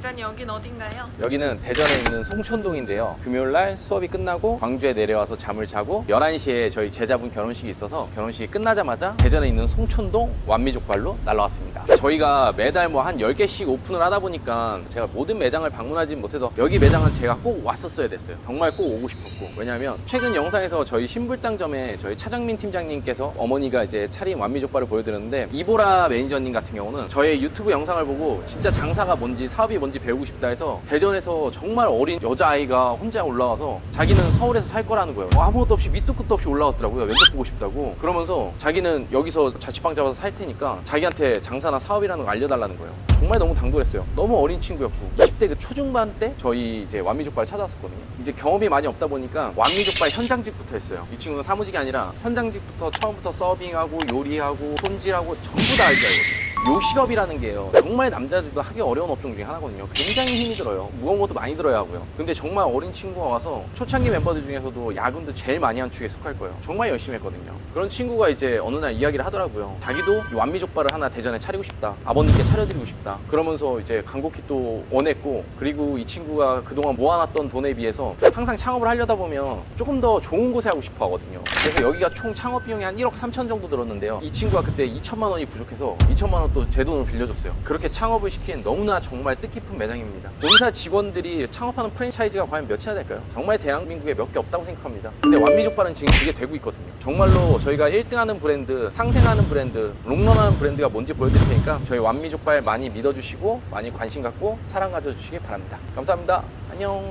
대전 여긴 어딘가요? 여기는 대전에 있는 송촌동인데요. 금요일날 수업이 끝나고 광주에 내려와서 잠을 자고 11시에 저희 제자분 결혼식이 있어서 결혼식이 끝나자마자 대전에 있는 송촌동 완미족발로 날라왔습니다. 저희가 매달 뭐 한 10개씩 오픈을 하다 보니까 제가 모든 매장을 방문하지 못해서 여기 매장은 제가 꼭 왔었어야 됐어요. 정말 꼭 오고 싶었고. 왜냐하면 최근 영상에서 저희 신불당점에 저희 차정민 팀장님께서 어머니가 이제 차린 완미족발을 보여드렸는데 이보라 매니저님 같은 경우는 저의 유튜브 영상을 보고 진짜 장사가 뭔지 사업이 뭔지 배우고 싶다 해서 대전에서 정말 어린 여자아이가 혼자 올라와서 자기는 서울에서 살 거라는 거예요. 뭐 아무것도 없이 밑도 끝도 없이 올라왔더라고요. 면접 보고 싶다고. 그러면서 자기는 여기서 자취방 잡아서 살 테니까 자기한테 장사나 사업이라는 거 알려달라는 거예요. 정말 너무 당돌했어요. 너무 어린 친구였고 20대 그 초중반 때 저희 이제 완미족발 찾아왔었거든요. 이제 경험이 많이 없다 보니까 완미족발 현장직부터 했어요. 이 친구는 사무직이 아니라 현장직부터 처음부터 서빙하고 요리하고 손질하고 전부 다 알게 알거든요. 요식업이라는 게요. 정말 남자들도 하기 어려운 업종 중에 하나거든요. 굉장히 힘이 들어요. 무거운 것도 많이 들어야 하고요. 근데 정말 어린 친구가 와서 초창기 멤버들 중에서도 야근도 제일 많이 한 축에 속할 거예요. 정말 열심히 했거든요. 그런 친구가 이제 어느 날 이야기를 하더라고요 자기도 이 완미족발을 하나 대전에 차리고 싶다. 아버님께 차려드리고 싶다. 그러면서 이제 간곡히 또 원했고 그리고 이 친구가 그동안 모아놨던 돈에 비해서 항상 창업을 하려다 보면 조금 더 좋은 곳에 하고 싶어 하거든요. 그래서 여기가 총 창업 비용이 한 1억 3천 정도 들었는데요. 이 친구가 그때 2천만 원이 부족해서 2천만 원또 제 돈을 빌려줬어요. 그렇게 창업을 시킨 너무나 정말 뜻깊은 매장입니다. 본사 직원들이 창업하는 프랜차이즈가 과연 몇이나 될까요? 정말 대한민국에 몇 개 없다고 생각합니다. 근데 완미족발은 지금 그게 되고 있거든요. 정말로 저희가 1등하는 브랜드 상생하는 브랜드 롱런하는 브랜드가 뭔지 보여드릴 테니까 저희 완미족발 많이 믿어주시고 많이 관심 갖고 사랑 가져주시기 바랍니다. 감사합니다. 안녕